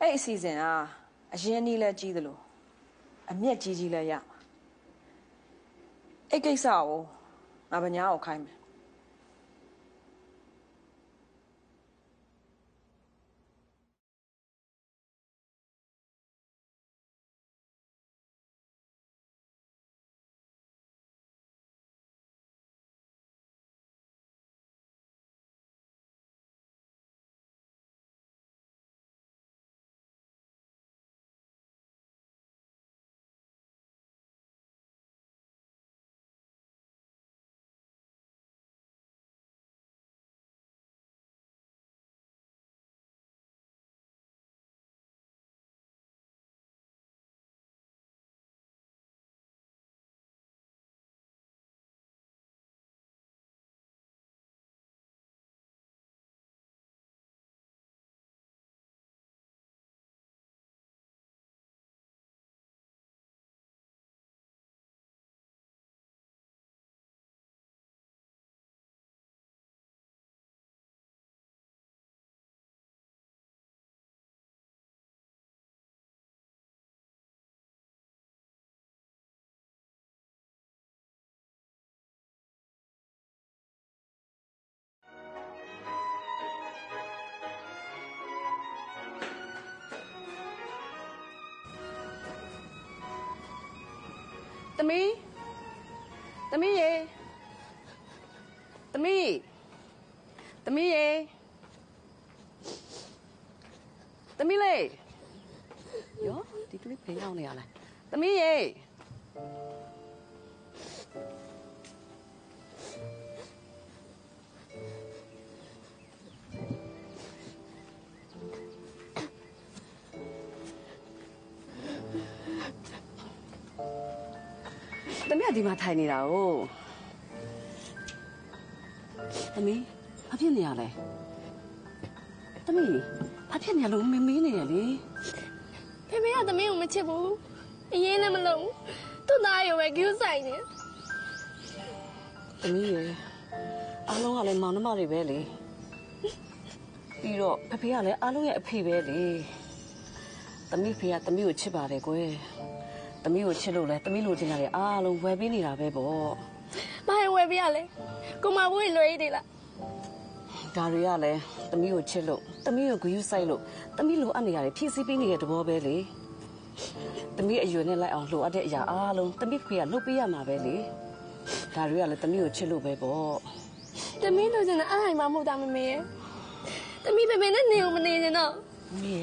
အဲ့အစီအစဉ်ကအရင်နီးလဲကြီးသလိုအမျက်ကြီးကြီးလဲရမှာအဲ့ကိစ္စကိုငါဗညာကိုခိုင်းမယ် သမီးသမီးရေသမီးသမီးရေသမီးလေးယောဒီကလေးဖေးရောက်နေရလားသမီးရေ သမီးကဒီမှာထိုင်နေတာ哦သမီးဘာဖြစ်နေရလဲသမီးဘာဖြစ်နေရလို့မမေးနေရလေဖေဖေကသမီးကိုမချစ်ဘူးအရင်လည်းမလုပ်ဘူးသူ့သားရုံပဲကြိုးဆိုင်နေသမီးရေအားလုံးကလည်းမောင်နှမတွေပဲလေပြီးတော့ဖဖေကလည်းအားလုံးရဲ့အဖေပဲလေသမီးဖေကသမီးကိုချစ်ပါတယ်ကွယ် သမီးကိုချစ်လို့လဲသမီးလိုချင်တာတွေအားလုံးဝယ်ပေးနေတာပဲပေါ့ဘာရင်ဝယ်ပြရလဲကိုမဘိုးလွယ်ရည်လားဒါတွေကလည်းသမီးကိုချစ်လို့သမီးကိုဂရုစိုက်လို့သမီးလိုအပ်နေရတယ်ဖြည့်ဆည်းပေးနေတဲ့သဘောပဲလေသမီးအရွယ်နဲ့လိုက်အောင်လိုအပ်တဲ့အရာအားလုံးသမီးဖေကလုပ်ပေးရမှာပဲလေဒါတွေကလည်းသမီးကိုချစ်လို့ပဲပေါ့သမီးလိုချင်တာအားအိမ်မှမဟုတ်တာမမေရဲ့သမီးဖေဖေနဲ့နေအောင်မနေချင်တော့မေ